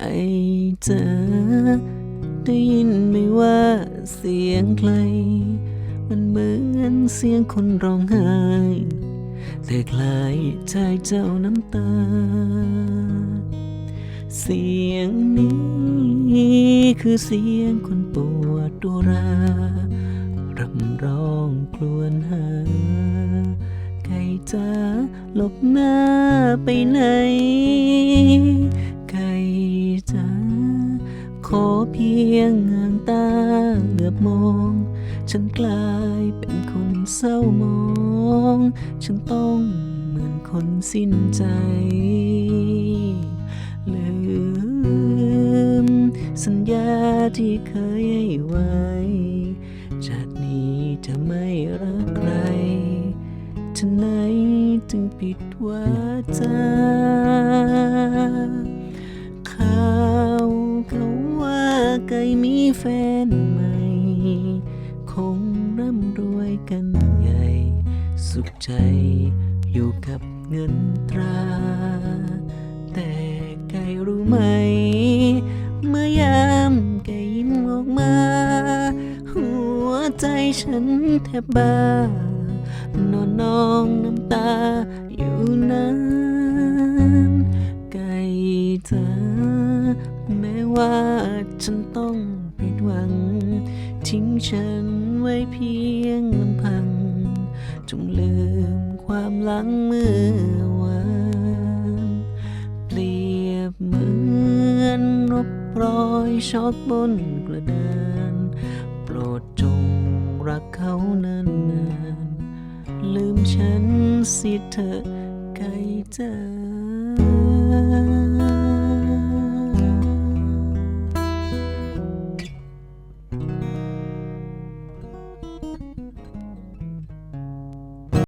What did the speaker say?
ไก่จ๋าได้ยินไหมว่าเสียงใคร มันเหมือนเสียงคนร้องไห้แต่คลายใจเจ้าน้ำตา เสียงนี้คือเสียงคนปวดตัวรารำร้องครวญหาไก่จ้าหลบหน้าไปไหน เพียงห่างตาเหลือบมอง ฉันกลายเป็นคนเศร้ามอง ฉันต้องเหมือนคนสิ้นใจ ลืม สัญญาที่เคยให้ไว้ชาตินี้จะไม่รักใครฉะไหนจึงผิดวาจา ว่าไก่มีแฟนใหม่ คงร่ำรวยกันใหญ่ สุขใจอยู่กับเงินตรา แต่ไก่รู้ไหม เมื่อยามไก่ยิ้มออกมา หัวใจฉันแทบบ้านอนนองน้ำตาอยู่นานไก่จ๋า ว่าฉันต้องผิดหวัง ทิ้งฉันไว้เพียงลำพัง จงลืมความหลังเมื่อวานเปรียบเหมือนรบรอยช็อกบนกระดานโปรดจงรักเขานานๆลืมฉันสิเถอไก่จ๋า